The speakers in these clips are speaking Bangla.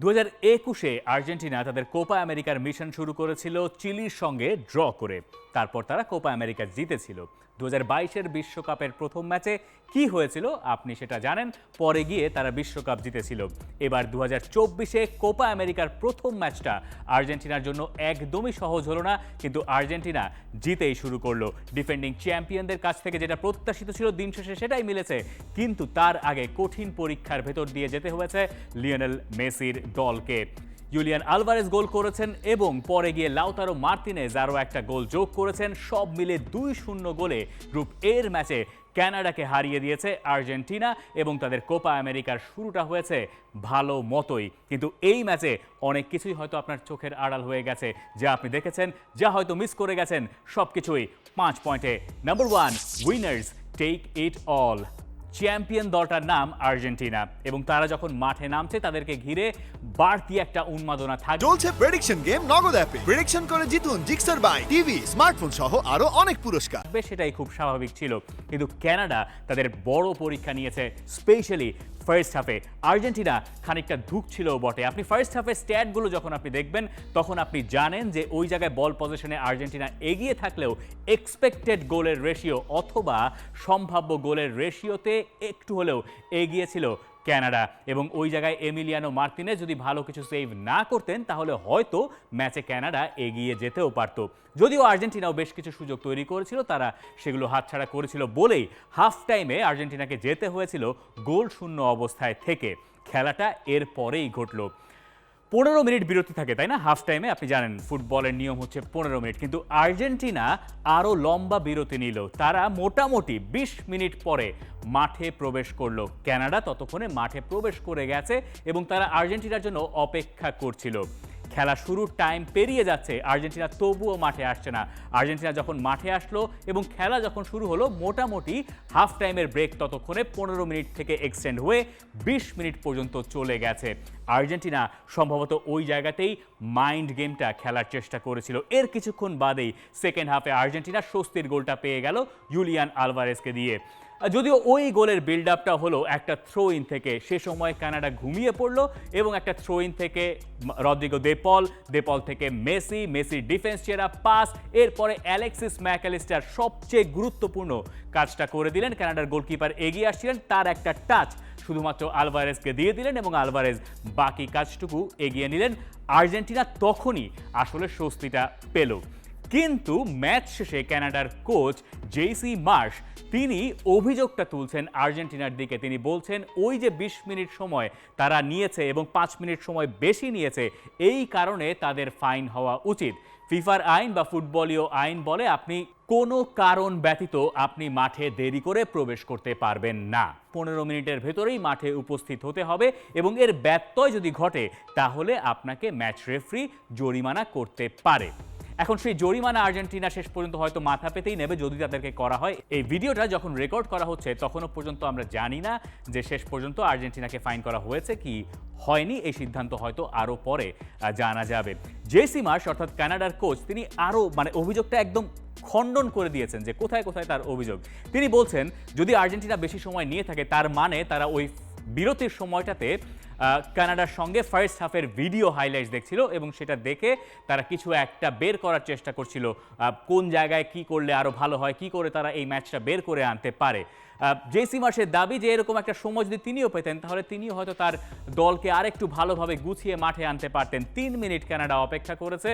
দু একুশে আর্জেন্টিনা তাদের কোপা আমেরিকার মিশন শুরু করেছিল চিলির সঙ্গে ড্র করে। তারপর তারা কোপা আমেরিকা জিতেছিল। দু হাজার বাইশের বিশ্বকাপের প্রথম ম্যাচে কি হয়েছিল আপনি সেটা জানেন। পরে গিয়ে তারা বিশ্বকাপ জিতেছিল। এবার দু হাজার চব্বিশে কোপা আমেরিকার প্রথম ম্যাচটা। আর্জেন্টিনার জন্য একদমই সহজ হলো না, কিন্তু আর্জেন্টিনা জিতেই শুরু করল। ডিফেন্ডিং চ্যাম্পিয়নদের কাছ থেকে যেটা প্রত্যাশিত ছিল দিন শেষে সেটাই মিলেছে, কিন্তু তার আগে কঠিন পরীক্ষার ভেতর দিয়ে যেতে হয়েছে লিওনেল মেসির দলকে। জুলিয়ান আলভারেজ গোল করেছেন এবং পরে গিয়ে লাউতারো মার্তিনেজ আরও একটা গোল যোগ করেছেন। সব মিলে দুই শূন্য গোলে গ্রুপ এর ম্যাচে ক্যানাডাকে হারিয়ে দিয়েছে আর্জেন্টিনা এবং তাদের কোপা আমেরিকার শুরুটা হয়েছে ভালো মতোই। কিন্তু এই ম্যাচে অনেক কিছুই হয়তো আপনার চোখের আড়াল হয়ে গেছে। যা আপনি দেখেছেন, যা হয়তো মিস করে গেছেন, সব কিছুই পাঁচ পয়েন্টে। Number one winners take it all champion দলটার নাম আর্জেন্টিনা এবং তারা যখন মাঠে নামছে, তাদেরকে ঘিরে বাড়তি একটা উন্মাদনা থাকবে। চলছে প্রেডিকশন গেম নগদ অ্যাপে প্রেডিকশন করে জিতুন জিক্সার বাই টিভি স্মার্টফোন সহ আরও অনেক পুরস্কার। বেশ সেটাই খুব স্বাভাবিক ছিল। কিন্তু কানাডা তাদের বড় পরীক্ষা নিয়েছে স্পেশালি ফার্স্ট হাফে আর্জেন্টিনা খানিকটা ধুকছিল বটে। আপনি ফার্স্ট হাফে স্ট্যাটগুলো যখন আপনি দেখবেন তখন আপনি জানেন যে ওই জায়গায় বল পজিশনে আর্জেন্টিনা এগিয়ে থাকলেও এক্সপেক্টেড গোলের রেশিও অথবা সম্ভাব্য গোলের রেশিওতে একটু হলেও এগিয়ে ছিল ক্যানাডা এবং ওই জায়গায় এমিলিয়ানো মার্তিনে যদি ভালো কিছু সেভ না করতেন, তাহলে হয়তো ম্যাচে ক্যানাডা এগিয়ে যেতেও পারত। যদিও আর্জেন্টিনাও বেশ কিছু সুযোগ তৈরি করেছিল, তারা সেগুলো হাতছাড়া করেছিল বলেই হাফ টাইমে আর্জেন্টিনাকে যেতে হয়েছিল গোল শূন্য অবস্থায় থেকে। খেলাটা এরপরেই ঘটলো। পনেরো মিনিট বিরতি থাকে, তাই না? হাফ টাইমে আপনি জানেন ফুটবলের নিয়ম হচ্ছে পনেরো মিনিট। কিন্তু আর্জেন্টিনা আরও লম্বা বিরতি নিল। তারা মোটামুটি বিশ মিনিট পরে মাঠে প্রবেশ করল। ক্যানাডা ততক্ষণে মাঠে প্রবেশ করে গেছে এবং তারা আর্জেন্টিনার জন্য অপেক্ষা করছিল। খেলা শুরুর টাইম পেরিয়ে যাচ্ছে, আর্জেন্টিনা তবুও মাঠে আসছে না। আর্জেন্টিনা যখন মাঠে আসলো এবং খেলা যখন শুরু হলো, মোটামুটি হাফ টাইমের ব্রেক ততক্ষণে পনেরো মিনিট থেকে এক্সটেন্ড হয়ে বিশ মিনিট পর্যন্ত চলে গেছে। আর্জেন্টিনা সম্ভবত ওই জায়গাতেই মাইন্ড গেমটা খেলার চেষ্টা করেছিল। এর কিছুক্ষণ বাদেই সেকেন্ড হাফে আর্জেন্টিনা স্বস্তির গোলটা পেয়ে গেল ইউলিয়ান আলভারেসকে দিয়ে। যদিও ওই গোলের বিল্ড আপটা হলো একটা থ্রো ইন থেকে, সে সময় কানাডা ঘুমিয়ে পড়ল এবং একটা থ্রো ইন থেকে Rodrigo De Paul De Paul থেকে মেসি মেসি ডিফেন্স চেরা পাস এরপরে অ্যালেক্সিস ম্যাকালিস্টার সবচেয়ে গুরুত্বপূর্ণ কাজটা করে দিলেন। কানাডার গোলকিপার এগিয়ে আসছিলেন, তার একটা টাচ শুধুমাত্র আলভারেজকে দিয়ে দিলেন এবং আলভারেজ বাকি কাজটুকু এগিয়ে নিলেন। আর্জেন্টিনা তখনই আসলে স্বস্তিটা পেল। কিন্তু ম্যাচ শেষে কানাডার কোচ জেসি মার্শ তিনি অভিযোগটা তুলছেন আর্জেন্টিনার দিকে। তিনি বলছেন, ওই যে বিশ মিনিট সময় তারা নিয়েছে এবং পাঁচ মিনিট সময় বেশি নিয়েছে, এই কারণে তাদের ফাইন হওয়া উচিত। ফিফার আইন বা ফুটবলীয় আইন বলে আপনি কোনো কারণ ব্যতীত আপনি মাঠে দেরি করে প্রবেশ করতে পারবেন না। পনেরো মিনিটের ভেতরেই মাঠে উপস্থিত হতে হবে এবং এর ব্যত্যয় যদি ঘটে, তাহলে আপনাকে ম্যাচ রেফরি জরিমানা করতে পারে। এখন সেই জরিমানা আর্জেন্টিনা শেষ পর্যন্ত হয়তো মাথা পেতেই নেবে যদি তাদেরকে করা হয়। এই ভিডিওটা যখন রেকর্ড করা হচ্ছে, তখনও পর্যন্ত আমরা জানি না যে শেষ পর্যন্ত আর্জেন্টিনাকে ফাইন করা হয়েছে কি হয়নি। এই সিদ্ধান্ত হয়তো আরও পরে জানা যাবে। জেসি মার্শ অর্থাৎ কানাডার কোচ তিনি আরও মানে অভিযোগটা একদম খণ্ডন করে দিয়েছেন যে কোথায় কোথায় তার অভিযোগ। তিনি বলছেন, যদি আর্জেন্টিনা বেশি সময় নিয়ে থাকে, তার মানে তারা ওই বিরতির সময়টাতে কানাডার সঙ্গে ফার্স্ট হাফের ভিডিও হাইলাইটস দেখছিল এবং সেটা দেখে তারা কিছু একটা বের করার চেষ্টা করছিল। কোন জায়গায় কি করলে আরও ভালো হয়, কি করে তারা এই ম্যাচটা বের করে আনতে পারে। জেসি মার্শের দাবি যে এরকম একটা সময় যদি তিনিও পেতেন, তাহলে তিনিও হয়তো তার দলকে আরেকটু ভালোভাবে গুছিয়ে মাঠে আনতে পারতেন। তিন মিনিট কানাডা অপেক্ষা করেছে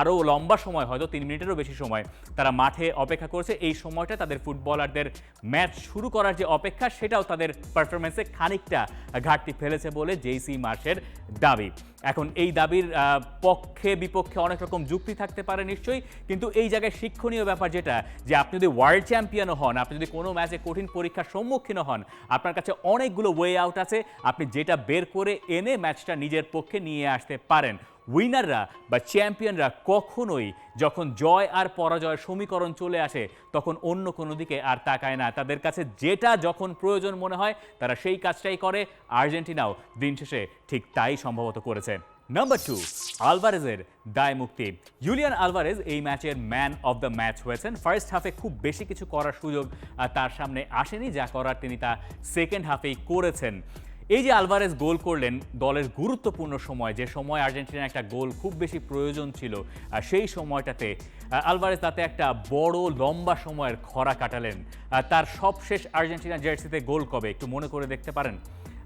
আরও লম্বা সময় হয়তো, তিন মিনিটেরও বেশি সময় তারা মাঠে অপেক্ষা করেছে। এই সময়টা তাদের ফুটবলারদের ম্যাচ শুরু করার যে অপেক্ষা, সেটাও তাদের পারফরমেন্সে খানিকটা ঘাটতি ফেলেছে বলে জেইসি মার্শের দাবি। এখন এই দাবির পক্ষে বিপক্ষে অনেক রকম যুক্তি থাকতে পারে নিশ্চয়ই, কিন্তু এই জায়গায় শিক্ষণীয় ব্যাপার যেটা, যে আপনি যদি ওয়ার্ল্ড চ্যাম্পিয়নও হন, আপনি যদি কোনো ম্যাচে কঠিন পরীক্ষার সম্মুখীন হন। আপনার কাছে অনেকগুলো ওয়ে আউট আছে। আপনি যেটা বের করে এনে ম্যাচটা নিজের পক্ষে নিয়ে আসতে পারেন। উইনাররা বা চ্যাম্পিয়নরা কখনোই যখন জয় আর পরাজয়ের সমীকরণ চলে আসে, তখন অন্য কোনো দিকে আর তাকায় না। তাদের কাছে যেটা যখন প্রয়োজন মনে হয়, তারা সেই কাজটাই করে। আর্জেন্টিনাও দিন শেষে ঠিক তাই সম্ভবত করেছে। নাম্বার টু আলভারেজের দায় মুক্তি জুলিয়ান আলভারেজ এই ম্যাচের ম্যান অফ দ্য ম্যাচ হয়েছেন। ফার্স্ট হাফে খুব বেশি কিছু করার সুযোগ তার সামনে আসেনি, যা করার তিনি তা সেকেন্ড হাফেই করেছেন। এই যে আলভারেজ গোল করলেন, দলের গুরুত্বপূর্ণ সময়, যে সময় আর্জেন্টিনার একটা গোল খুব বেশি প্রয়োজন ছিল সেই সময়টাতে আলভারেজ তাতে একটা বড়, লম্বা সময়ের খরা কাটালেন। তার সবশেষ আর্জেন্টিনা জার্সিতে গোল কবে, একটু মনে করে দেখতে পারেন?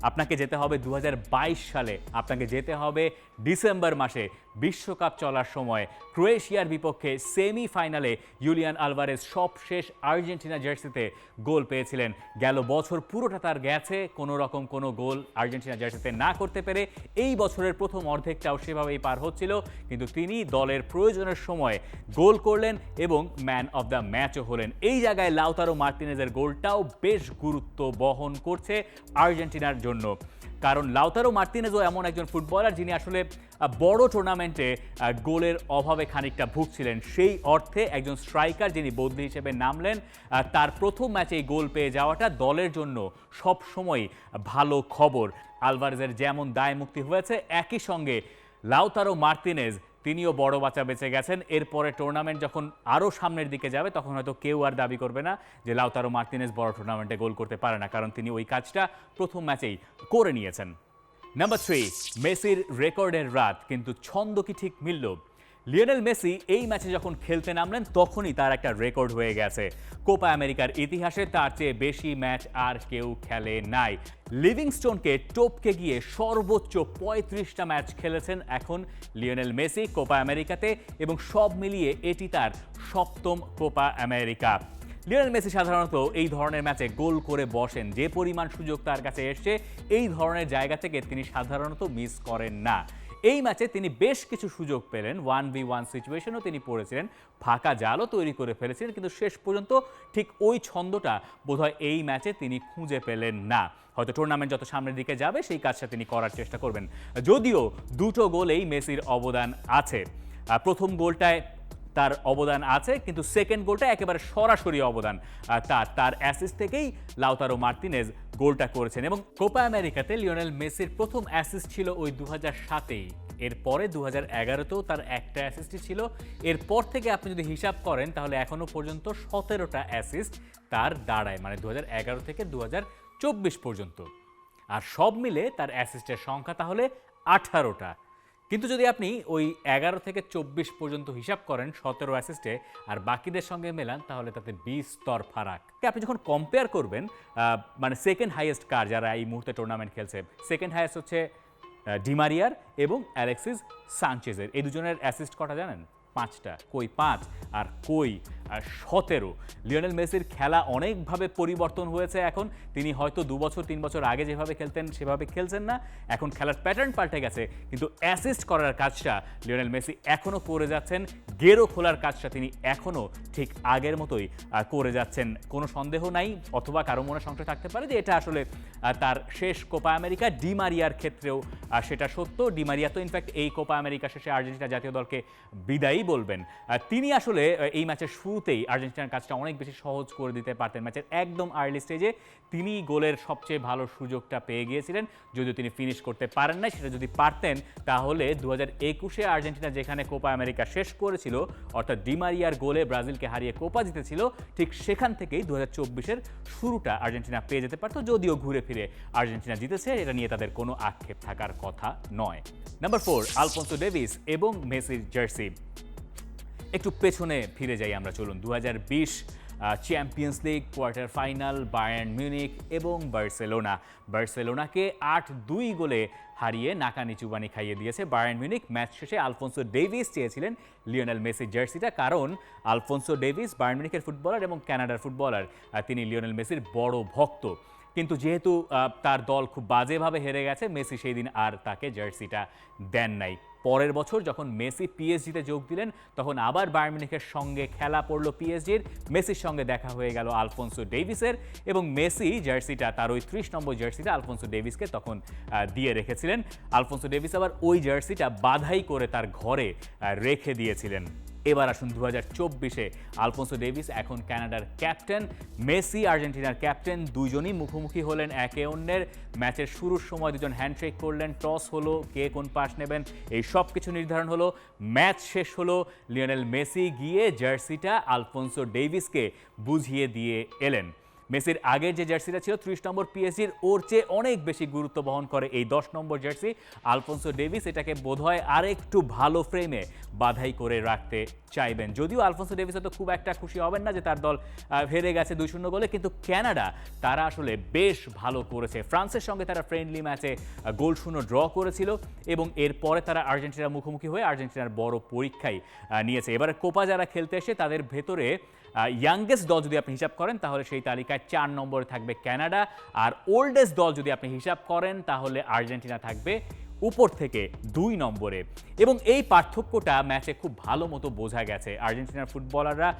আপনাকে যেতে হবে দু হাজার বাইশ সালে। আপনাকে যেতে হবে ডিসেম্বর মাসে। বিশ্বকাপ চলার সময় ক্রোয়েশিয়ার বিপক্ষে সেমিফাইনালে ইউলিয়ান আলভারেজ সবশেষ আর্জেন্টিনা জার্সিতে গোল পেয়েছিলেন। গেল বছর পুরোটা তার গেছে কোনো রকম কোনো গোল আর্জেন্টিনা জার্সিতে না করতে পেরে এই বছরের প্রথম অর্ধেকটাও সেভাবেই পার হচ্ছিল। কিন্তু তিনি দলের প্রয়োজনের সময় গোল করলেন এবং ম্যান অফ দ্য ম্যাচও হলেন। এই জায়গায় লাউতারো মার্টিনেজের গোলটাও বেশ গুরুত্ব বহন করছে আর্জেন্টিনার জন্য। কারণ লাউতারো মার্তিনেজও এমন একজন ফুটবলার যিনি আসলে বড় টুর্নামেন্টে গোলের অভাবে খানিকটা ভুগছিলেন। সেই অর্থে একজন স্ট্রাইকার যিনি বদলি হিসেবে নামলেন তার প্রথম ম্যাচেই গোল পেয়ে যাওয়াটা দলের জন্য সব সময় ভালো খবর। আলভারেজের যেমন দায় মুক্তি হয়েছে, একই সঙ্গে লাউতারো মার্তিনেজ তিনিও বড় বাচ্চা বেঁচে গেছেন। এরপরে টুর্নামেন্ট যখন আরও সামনের দিকে যাবে, তখন হয়তো কেউ আর দাবি করবে না যে লাউতারো মার্তিনেস বড় টুর্নামেন্টে গোল করতে পারে না, কারণ তিনি ওই কাজটা প্রথম ম্যাচেই করে নিয়েছেন। নাম্বার থ্রি মেসির রেকর্ডের রাত, কিন্তু ছন্দ কি ঠিক মিলল? লিওনেল মেসি এই ম্যাচে যখন খেলতে নামলেন, তখনই তার একটা রেকর্ড হয়ে গেছে। কোপা আমেরিকার ইতিহাসে তার চেয়ে বেশি ম্যাচ আর কেউ খেলে নাই। লিভিংস্টোনকে টপকে গিয়ে সর্বোচ্চ পঁয়ত্রিশটা ম্যাচ খেলেছেন এখন লিওনেল মেসি কোপা আমেরিকাতে এবং সব মিলিয়ে এটি তার সপ্তম কোপা আমেরিকা। লিওনেল মেসি সাধারণত এই ধরনের ম্যাচে গোল করে বসেন। যে পরিমাণ সুযোগ তার কাছে এসছে, এই ধরনের জায়গা থেকে তিনি সাধারণত মিস করেন না। এই ম্যাচে তিনি বেশ কিছু সুযোগ পেলেন। ওয়ান বি ওয়ান সিচুয়েশনও তিনি পড়েছিলেন। ফাঁকা জালও তৈরি করে ফেলেছিলেন, কিন্তু শেষ পর্যন্ত ঠিক ওই ছন্দটা বোধহয় এই ম্যাচে তিনি খুঁজে পেলেন না। হয়তো টুর্নামেন্ট যত সামনের দিকে যাবে, সেই কাজটা তিনি করার চেষ্টা করবেন। যদিও দুটো গোলেই মেসির অবদান আছে। প্রথম গোলটায় তার অবদান আছে, কিন্তু সেকেন্ড গোলটা একেবারে সরাসরি অবদান। তার তার অ্যাসিস্ট থেকেই লাউতারো মার্তিনেজ গোলটা করেছেন এবং কোপা আমেরিকাতে লিওনেল মেসির প্রথম অ্যাসিস্ট ছিল ওই দু হাজার সাতেই। এরপরে দু হাজার এগারোতেও তার একটা অ্যাসিস্টই ছিল। এরপর থেকে আপনি যদি হিসাব করেন, তাহলে এখনও পর্যন্ত সতেরোটা অ্যাসিস্ট তার দাঁড়ায় মানে দু হাজার এগারো থেকে দু হাজার চব্বিশ পর্যন্ত। আর সব মিলে তার অ্যাসিস্টের সংখ্যা তাহলে আঠারোটা। কিন্তু যদি আপনি ওই এগারো থেকে চব্বিশ পর্যন্ত হিসাব করেন সতেরো অ্যাসিস্টে আর বাকিদের সঙ্গে মেলান, তাহলে তাতে বিশ স্তর ফারাক। আপনি যখন কম্পেয়ার করবেন মানে সেকেন্ড হাইয়েস্ট কার যারা এই মুহূর্তে টুর্নামেন্ট খেলছে? সেকেন্ড হাইয়েস্ট হচ্ছে ডিমারিয়ার এবং অ্যালেক্সিস সানচেজের। এই দুজনের অ্যাসিস্ট কটা জানেন? পাঁচটা, কই পাঁচ আর কই, আর সতেরো। লিওনেল মেসির খেলা অনেকভাবে পরিবর্তন হয়েছে এখন। তিনি হয়তো দু বছর, তিন বছর আগে যেভাবে খেলতেন, সেভাবে খেলছেন না। এখন খেলার প্যাটার্ন পাল্টে গেছে, কিন্তু অ্যাসিস্ট করার কাজটা লিওনেল মেসি এখনও করে যাচ্ছেন। গেরো খোলার কাজটা তিনি এখনও ঠিক আগের মতোই করে যাচ্ছেন। কোনো সন্দেহ নাই, অথবা কারও মনে সংশয় থাকতে পারে যে এটা আসলে তার শেষ কোপা আমেরিকা। ডিমারিয়ার ক্ষেত্রেও সেটা সত্য। ডিমারিয়া তো ইনফ্যাক্ট এই কোপা আমেরিকা শেষে আর্জেন্টিনা জাতীয় দলকে বিদায়ী। বলবেন তিনি আসলে এই ম্যাচের শুরুতেই আর্জেন্টিনার কাজটা অনেক বেশি সহজ করে দিতে পারতেন। ম্যাচের একদম আর্লি স্টেজে তিনি গোলের সবচেয়ে ভালো সুযোগটা পেয়ে গিয়েছিলেন। যদিও তিনি ফিনিশ করতে পারেন না সেটা যদি পারতেন, তাহলে দু হাজার একুশে আর্জেন্টিনা যেখানে কোপা আমেরিকা শেষ করেছিল, অর্থাৎ ডিমারিয়ার গোলে ব্রাজিলকে হারিয়ে কোপা জিতেছিল, ঠিক সেখান থেকেই দু হাজার চব্বিশের শুরুটা আর্জেন্টিনা পেয়ে যেতে পারতো, যদিও ঘুরে ফিরে আর্জেন্টিনা জিতেছে। এটা নিয়ে তাদের কোনো আক্ষেপ থাকার কথা নয়। নাম্বার ফোর আলফোন্সো ডেভিস এবং মেসির জার্সি একটু পেছনে ফিরে যাই আমরা, চলুন। দু হাজার বিশ champions league quarter final Bayern Munich এবং বার্সেলোনা বার্সেলোনাকে আট দুই গোলে হারিয়ে নাকা নিচুবানি খাইয়ে দিয়েছে বায়ার্ন মিউনিক ম্যাচ শেষে আলফোন্সো ডেভিস চেয়েছিলেন লিওনেল মেসির জার্সিটা, কারণ আলফোন্সো ডেভিস বায়ার্ন মিউনিকের ফুটবলার এবং কানাডার ফুটবলার তিনি লিওনেল মেসির বড় ভক্ত। কিন্তু যেহেতু তার দল খুব বাজেভাবে হেরে গেছে, মেসি সেই দিন আর তাকে জার্সিটা দেন নাই। পরের বছর যখন মেসি পিএসজিতে যোগ দিলেন, তখন আবার বায়ার্মিনিকের সঙ্গে খেলা পড়ল পিএসজির। মেসির সঙ্গে দেখা হয়ে গেল আলফোনসো ডেভিসের এবং মেসি জার্সিটা, তার ওই ত্রিশ নম্বর জার্সিটা আলফোনসো ডেভিসকে তখন দিয়ে রেখেছিলেন। আলফোনসো ডেভিস আবার ওই জার্সিটা বাধাই করে তার ঘরে রেখে দিয়েছিলেন। এবার আসুন দু হাজার চব্বিশে। আলফোন্সো ডেভিস এখন ক্যানাডার ক্যাপ্টেন, মেসি আর্জেন্টিনার ক্যাপ্টেন দুজনই মুখোমুখি হলেন একে অন্যের। ম্যাচের শুরুর সময় দুজন হ্যান্ডশেক করলেন, টস হলো, কে কোন পাশ নেবেন, এই সব কিছু নির্ধারণ হলো। ম্যাচ শেষ হলো, লিওনেল মেসি গিয়ে জার্সিটা আলফোনসো ডেভিসকে বুঝিয়ে দিয়ে এলেন। মেসির আগের যে জার্সিটা ছিল ত্রিশ নম্বর পিএসজির, ওর চেয়ে অনেক বেশি গুরুত্ব বহন করে এই দশ নম্বর জার্সি। আলফোনসো ডেভিস এটাকে বোধহয় আরেকটু ভালো ফ্রেমে বাধাই করে রাখতে চাইবেন। যদিও আলফোনসো ডেভিস তো খুব একটা খুশি হবেন না যে তার দল হেরে গেছে দুই শূন্য গোলে, কিন্তু ক্যানাডা তারা আসলে বেশ ভালো করেছে। ফ্রান্সের সঙ্গে তারা ফ্রেন্ডলি ম্যাচে গোল শূন্য ড্র করেছিল এবং এরপরে তারা আর্জেন্টিনার মুখোমুখি হয়ে আর্জেন্টিনার বড় পরীক্ষাই নিয়েছে। এবারে কোপা যারা খেলতে এসে তাদের ভেতরে ইয়াংগেস্ট দল যদি আপনি হিসাব করেন, তাহলে সেই তালিকায় চার নম্বরে থাকবে ক্যানাডা আর ওল্ডেস্ট দল যদি আপনি হিসাব করেন, তাহলে আর্জেন্টিনা থাকবে উপর থেকে দুই নম্বরে। এবং এই পার্থক্যটা ম্যাচে খুব ভালো মতো বোঝা গেছে। আর্জেন্টিনার ফুটবলাররা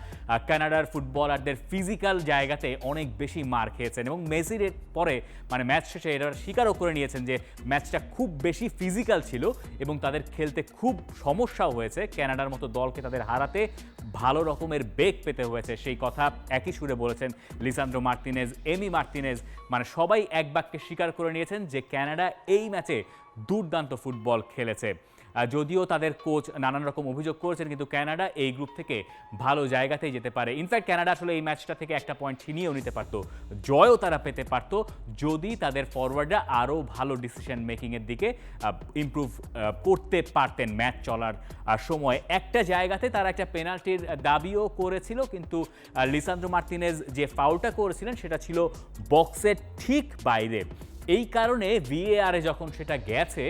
কানাডার ফুটবলারদের ফিজিক্যাল জায়গাতে অনেক বেশি মার খেয়েছেন এবং মেসির পরে মানে ম্যাচ শেষে এরা স্বীকারও করে নিয়েছেন যে ম্যাচটা খুব বেশি ফিজিক্যাল ছিল এবং তাদের খেলতে খুব সমস্যাও হয়েছে। কানাডার মতো দলকে তাদের হারাতে ভালো রকমের বেগ পেতে হয়েছে। সেই কথা একই সুরে বলেছেন লিসান্দ্রো মার্তিনেজ, এমি মার্তিনেজ মানে সবাই এক বাক্যে স্বীকার করে নিয়েছেন যে ক্যানাডা এই ম্যাচে দুর্দান্ত ফুটবল খেলেছে। যদিও তাদের কোচ নানান রকম অভিযোগ করেছেন, কিন্তু কানাডা এই গ্রুপ থেকে ভালো জায়গাতেই যেতে পারে। ইনফ্যাক্ট কানাডা আসলে এই ম্যাচটা থেকে একটা পয়েন্ট ছিনিয়েও নিতে পারতো। জয়ও তারা পেতে পারতো, যদি তাদের ফরওয়ার্ডরা আরও ভালো ডিসিশন মেকিংয়ের দিকে ইমপ্রুভ করতে পারতেন ম্যাচ চলার সময়। একটা জায়গাতে তারা একটা পেনাল্টির দাবিও করেছিল, কিন্তু লিসান্দ্রো মার্তিনেজ যে ফাউলটা করেছিলেন, সেটা ছিল বক্সের ঠিক বাইরে। এই কারণে ভিএআরে যখন সেটা গেছে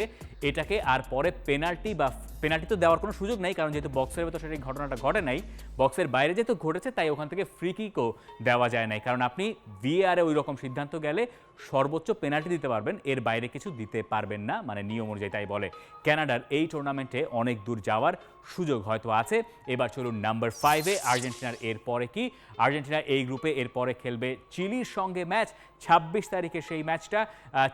এটাকে আর পরে পেনাল্টি বা পেনাল্টি তো দেওয়ার কোনো সুযোগ নেই, কারণ যেহেতু বক্সের ভেতর সেই ঘটনাটা ঘটে নাই বক্সের বাইরে যেহেতু ঘটেছে, তাই ওখান থেকে ফ্রি কিকও দেওয়া যায় নাই। কারণ আপনি ভিএআরে ওই রকম সিদ্ধান্ত গেলে সর্বোচ্চ পেনাল্টি দিতে পারবেন, এর বাইরে কিছু দিতে পারবেন না মানে নিয়ম অনুযায়ী তাই বলে। কানাডার এই টুর্নামেন্টে অনেক দূর যাওয়ার সুযোগ হয়তো আছে। এবার চলুন নাম্বার ফাইভে আর্জেন্টিনার এর পরে কি? আর্জেন্টিনা এই গ্রুপে এর পরে খেলবে চিলির সঙ্গে ম্যাচ ছাব্বিশ তারিখে সেই ম্যাচটা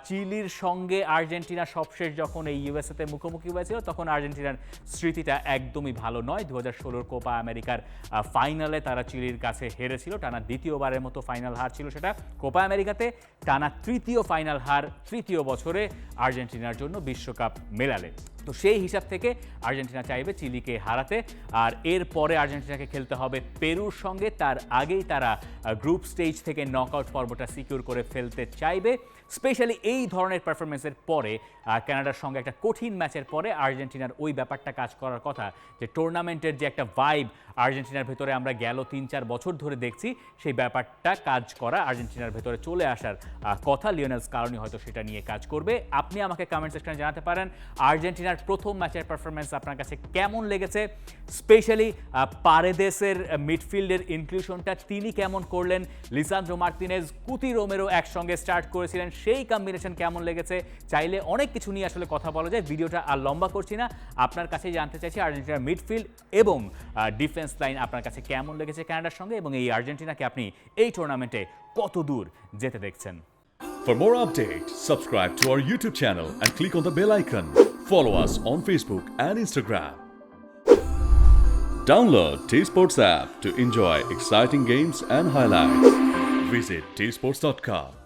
চিলির সঙ্গে আর্জেন্টিনা সবশেষ যখন এই ইউএসএতে মুখোমুখি হয়েছিল, তখন আর্জেন্টিনার স্মৃতিটা একদমই ভালো নয়। দু হাজার কোপা আমেরিকার ফাইনালে তারা চিলির কাছে হেরেছিল। টানা দ্বিতীয়বারের মতো ফাইনাল হার ছিল সেটা। কোপা আমেরিকাতে টানা তৃতীয় ফাইনাল হার তৃতীয় বছরে আর্জেন্টিনার জন্য বিশ্বকাপ মেলালে। তো সেই হিসাব থেকে আর্জেন্টিনা চাইবে চিলিকে হারাতে। আর এরপরে আর্জেন্টিনাকে খেলতে হবে পেরুর সঙ্গে। তার আগেই তারা গ্রুপ স্টেজ থেকে নকআউট পর্বটা সিকিউর করে ফেলতে চাইবে। স্পেশালি এই ধরনের পারফরমেন্সের পরে কানাডার সঙ্গে একটা কঠিন ম্যাচের পরে আর্জেন্টিনার ওই ব্যাপারটা কাজ করার কথা। যে টুর্নামেন্টের যে একটা ভাইব আর্জেন্টিনার ভেতরে আমরা গেল তিন চার বছর ধরে দেখছি, সেই ব্যাপারটা কাজ করা আর্জেন্টিনার ভেতরে চলে আসার কথা লিওনেলস কারণে হয়তো সেটা নিয়ে কাজ করবে। আপনি আমাকে কমেন্ট সেকশনে জানাতে পারেন, আর্জেন্টিনার প্রথম ম্যাচের পারফরমেন্স আপনার কাছে কেমন লেগেছে? স্পেশালি পারেদেসের মিডফিল্ডের ইনক্লুশনটা তিনি কেমন করলেন? লিসান্দ্রো মার্তিনেজ, কুতি রোমেরও একসঙ্গে স্টার্ট করেছিলেন সেই কম্বিনেশন কেমন লেগেছে চাইলে অনেক কিছু নিয়ে আসলে কথা বলা যায় ভিডিওটা আর লম্বা করছি না আপনার কাছে জানতে চাইছি আর্জেন্টিনার মিডফিল্ড এবং ডিফেন্স লাইন আপনার কাছে কেমন লেগেছে কানাডার সঙ্গে এবং এই আর্জেন্টিনাকে আপনি এই টুর্নামেন্টে কত দূর যেতে দেখছেন For more updates, subscribe to our YouTube channel and click on the bell icon. Follow us on Facebook and Instagram. Download T Sports app to enjoy exciting games and highlights. Visit tsports.com.